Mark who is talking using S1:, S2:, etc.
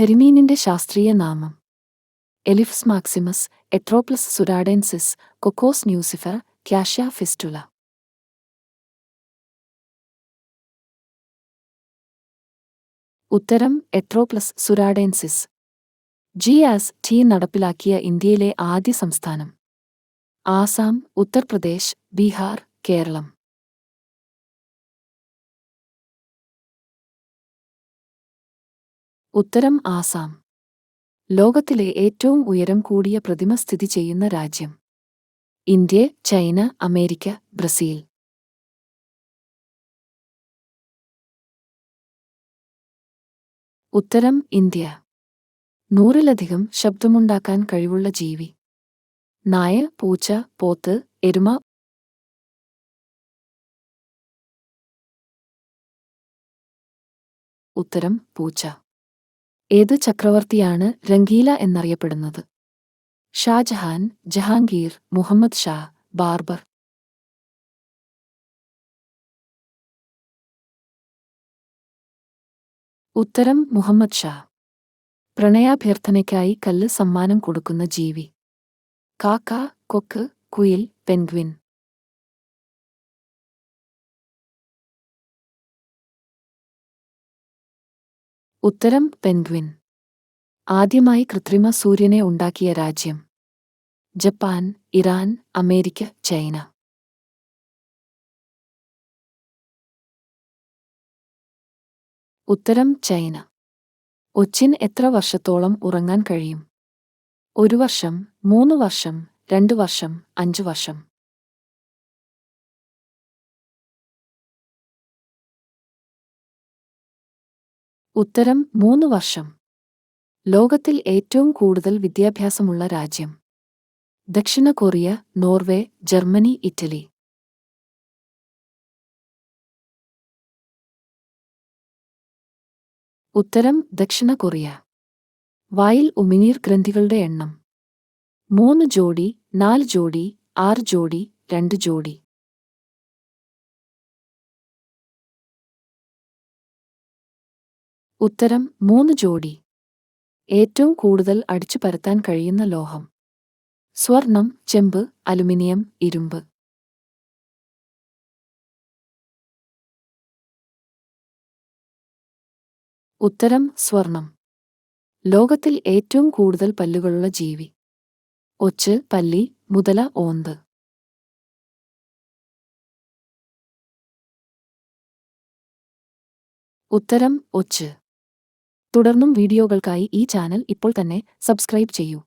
S1: കരിമീനിന്റെ ശാസ്ത്രീയ നാമം. Elephas maximus Etroplus suratensis Cocos nucifera cassia fistula ഉത്തരം Etroplus suratensis G S T നടപ്പിലാക്കിയ ഇന്ത്യയിലെ ആദ്യ സംസ്ഥാനം. ആസാം ഉത്തർപ്രദേശ് ബീഹാർ കേരളം. ഉത്തരം ആസാം. ലോകത്തിലെ ഏറ്റവും ഉയരം കൂടിയ പ്രതിമ സ്ഥിതി ചെയ്യുന്ന രാജ്യം. India China America Brazil. ഉത്തരം ഇന്ത്യ. നൂറിലധികം ശബ്ദമുണ്ടാക്കാൻ കഴിവുള്ള ജീവി. നായ പൂച്ച പോത്ത് എരുമ. ഉത്തരം പൂച്ച. ഏത് ചക്രവർത്തിയാണ് രംഗീല എന്നറിയപ്പെടുന്നത്? ഷാജഹാൻ ജഹാംഗീർ മുഹമ്മദ് ഷാ ബാർബർ. ഉത്തരം മുഹമ്മദ് ഷാ. പ്രണയാഭ്യർത്ഥനയ്ക്കായി കല്ല് സമ്മാനം കൊടുക്കുന്ന ജീവി. കാക്ക കൊക്ക് കുയിൽ പെൻഗ്വിൻ. ഉത്തരം പെൻഗ്വിൻ. ആദ്യമായി കൃത്രിമ സൂര്യനെ ഉണ്ടാക്കിയ രാജ്യം. Japan Iran America China. ഉത്തരം ചൈന. ഒച്ചിൻ എത്ര വർഷത്തോളം ഉറങ്ങാൻ കഴിയും? ഒരു വർഷം മൂന്ന് വർഷം രണ്ട് വർഷം അഞ്ച് വർഷം. ഉത്തരം മൂന്ന് വർഷം. ലോകത്തിൽ ഏറ്റവും കൂടുതൽ വിദ്യാഭ്യാസമുള്ള രാജ്യം. ദക്ഷിണ കൊറിയ നോർവേ ജർമ്മനി ഇറ്റലി. ഉത്തരം ദക്ഷിണ കൊറിയ. വായിൽ ഉമിനീർ ഗ്രന്ഥികളുടെ എണ്ണം. മൂന്ന് ജോഡി നാല് ജോഡി ആറ് ജോഡി രണ്ട് ജോഡി. ഉത്തരം മൂന്ന് ജോഡി. ഏറ്റവും കൂടുതൽ അടിച്ചു പരത്താൻ കഴിയുന്ന ലോഹം. സ്വർണം ചെമ്പ് അലുമിനിയം ഇരുമ്പ്. ഉത്തരം സ്വർണം. ലോകത്തിൽ ഏറ്റവും കൂടുതൽ പല്ലുകളുള്ള ജീവി. ഒച്ച് പല്ലി മുതല ഓന്ത്. ഉത്തരം ഒച്ച്. തുടർന്നും വീഡിയോകൾക്കായി ഈ ചാനൽ ഇപ്പോൾ തന്നെ സബ്സ്ക്രൈബ് ചെയ്യൂ.